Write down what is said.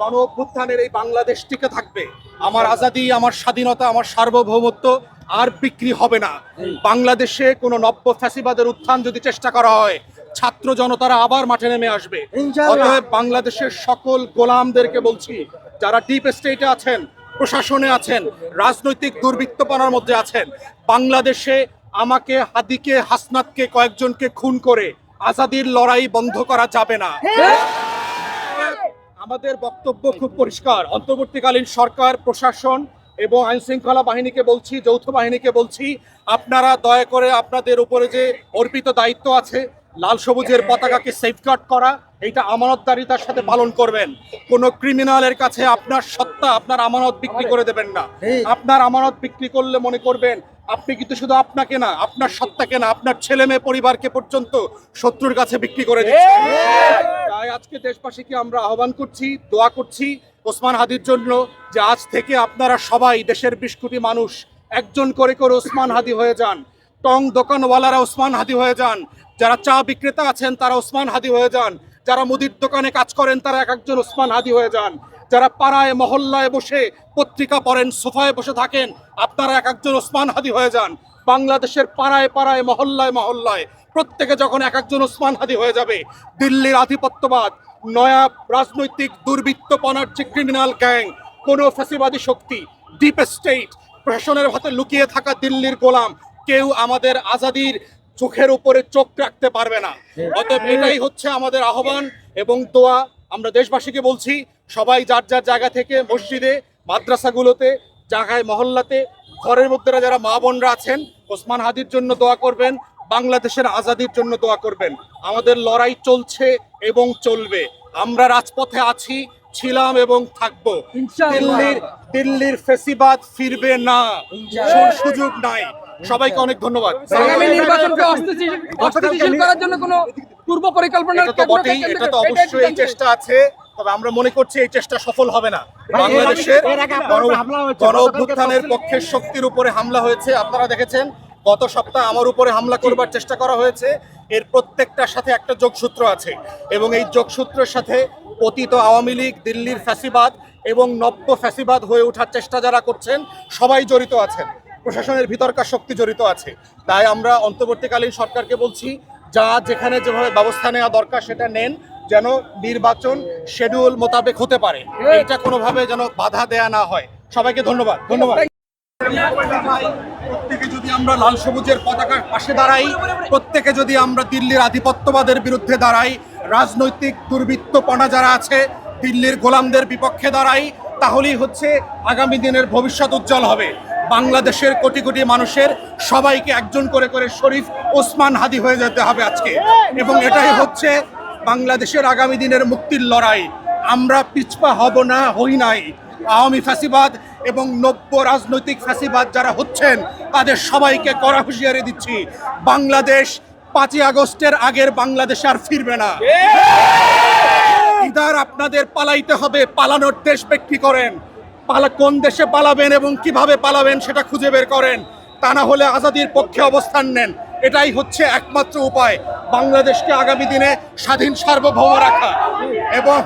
গণ অভ্যুত্থানের এই বাংলাদেশ টিকে থাকবে। আমার আজাদি আমার স্বাধীনতা আমার সার্বভৌমত্ব আর বিক্রি হবে না। বাংলাদেশে কোনো নব্য ফ্যাসিবাদের উত্থান যদি চেষ্টা করা হয় ছাত্র জনতারা আবার মাঠে নেমে আসবে। অতএব বাংলাদেশের সকল গোলামদেরকে বলছি যারা ডিপ স্টেটে আছেন প্রশাসনে আছেন রাজনৈতিক দুর্বৃত্তপনার মধ্যে আছেন বাংলাদেশে আমাকে হাদিকে হাসনাতকে কয়েকজনকে খুন করে আজাদির লড়াই বন্ধ করা যাবে না। আমাদের বক্তব্য খুব পরিষ্কার। অন্তর্বর্তীকালীন সরকার, প্রশাসন এবং আইন শৃঙ্খলা বাহিনীকে বলছি, যৌথ বাহিনীকে বলছি, আপনারা দয়া করে আপনাদের উপরে যে অর্পিত দায়িত্ব আছে লাল সবুজের পতাকাকে সেফগার্ড করা এইটা আমানতদারিতার সাথে পালন করবেন। কোন ক্রিমিনালের কাছে আপনার সত্তা আপনার আমানত বিক্রি করে দেবেন না। আপনার আমানত বিক্রি করলে মনে করবেন আপনি কিন্তু শুধু আপনাকে না আপনার সত্তাকে না আপনার ছেলে মেয়ে পরিবারকে পর্যন্ত শত্রুর কাছে বিক্রি করে দিচ্ছেন। তাই আজকে দেশবাসীকে আমরা আহ্বান করছি দোয়া করছি ওসমান হাদির জন্য যে আজ থেকে আপনারা সবাই দেশের বিশ কোটি মানুষ একজন করে করে ওসমান হাদি হয়ে যান। টং দোকানওয়ালারা ওসমান হাদি হয়ে যান। যারা চা বিক্রেতা আছেন, তারা ওসমান হাদি হয়ে যান। যারা মুদির দোকানে কাজ করেন, তারা এক একজন ওসমান হাদি হয়ে যান। যারা পাড়ায়, মহল্লায় বসে পত্রিকা পড়েন, সোফায় বসে থাকেন, আপনারা এক একজন ওসমান হাদি হয়ে যান। বাংলাদেশের পাড়ায় পাড়ায়, মহল্লায় মহল্লায় প্রত্যেকে যখন এক একজন ওসমান হাদি হয়ে যাবে, দিল্লির আধিপত্যবাদ, নয়া রাজনৈতিক দুর্বৃত্তপনার যে ক্রিমিনাল গ্যাং কোনো ফ্যাসিবাদী শক্তি ডিপ স্টেট প্রশাসনের হাতে লুকিয়ে থাকা দিল্লির গোলাম, কেউ আমাদের আজাদির চোখের উপরে চোখ রাখতে পারবে না। অতএব এটাই হচ্ছে আমাদের আহ্বান এবং দোয়া। আমরা দেশবাসীকে বলছি সবাই যার যার জায়গা থেকে মসজিদে মাদ্রাসাগুলোতে জায়গায় মহল্লাতে ঘরের মধ্যে যারা মা বোনরা আছেন ওসমান হাদির জন্য দোয়া করবেন বাংলাদেশের আজাদির জন্য দোয়া করবেন। আমাদের লড়াই চলছে এবং চলবে। আমরা রাজপথে আছি ছিলাম এবং থাকব। দিল্লির দিল্লির ফেসিবাদ ফিরবে না। সুযোগ নাই। সবাইকে অনেক ধন্যবাদ। আগামী নির্বাচনকে অস্থিতিশীল অস্থিতিশীল করার জন্য কোনো পূর্ব পরিকল্পনা তো বটেই। এটা তো অবশ্যই চেষ্টা আছে। তবে আমরা মনে করছি এই চেষ্টা সফল হবে না। বাংলাদেশের। গণ অভ্যুত্থানের পক্ষের শক্তির উপরে হামলা হয়েছে। আপনারা দেখেছেন গত সপ্তাহে আমার উপরে হামলা করবার চেষ্টা করা হয়েছে। এর প্রত্যেকটার সাথে একটা যোগসূত্র আছে। এবং এই যোগসূত্রের সাথে পতিত আওয়ামী লীগ দিল্লির ফ্যাসিবাদ এবং নব্য ফ্যাসিবাদ হয়ে ওঠার চেষ্টা যারা করছেন সবাই জড়িত আছেন। প্রশাসনের ভিতরকার শক্তি জড়িত আছে। তাই আমরা অন্তর্বর্তীকালীন সরকারকে বলছি, যা যেখানে যেভাবে ব্যবস্থা নেওয়া দরকার সেটা নেন, যেন নির্বাচন শিডিউল মোতাবেক হতে পারে। এটা কোনোভাবে যেন বাধা দেয়া না হয়। সবাইকে ধন্যবাদ ধন্যবাদ। প্রত্যেকে যদি আমরা লাল সবুজের পতাকার পাশে দাঁড়াই, প্রত্যেকে যদি আমরা দিল্লির আধিপত্যবাদের বিরুদ্ধে দাঁড়াই, রাজনৈতিক দুর্বৃত্তপনা যারা আছে, দিল্লির গোলামদের বিপক্ষে দাঁড়াই, তাহলেই হচ্ছে আগামী দিনের ভবিষ্যৎ উজ্জ্বল হবে। বাংলাদেশের কোটি কোটি মানুষের সবাইকে একজন করে করে শরীফ ওসমান হাদি হয়ে যেতে হবে আজকে। এবং এটাই হচ্ছে বাংলাদেশের আগামী দিনের মুক্তির লড়াই। আমরা পিছপা হব না হই নাই। আওয়ামী ফ্যাসিবাদ এবং নব্য রাজনৈতিক ফ্যাসিবাদ যারা হচ্ছেন তাদের সবাইকে কড়া হুঁশিয়ারি দিচ্ছি। বাংলাদেশ পাঁচই আগস্টের আগের বাংলাদেশ আর ফিরবে না। ইদার আপনাদের পালাইতে হবে পালানোর দেশ বিক্রি করেন। পালা কোন দেশে পালাবেন এবং কীভাবে পালাবেন সেটা খুঁজে বের করেন তা না হলে আজাদির পক্ষে অবস্থান নেন। এটাই হচ্ছে একমাত্র উপায়। বাংলাদেশকে আগামী দিনে স্বাধীন সার্বভৌম রাখা। এবং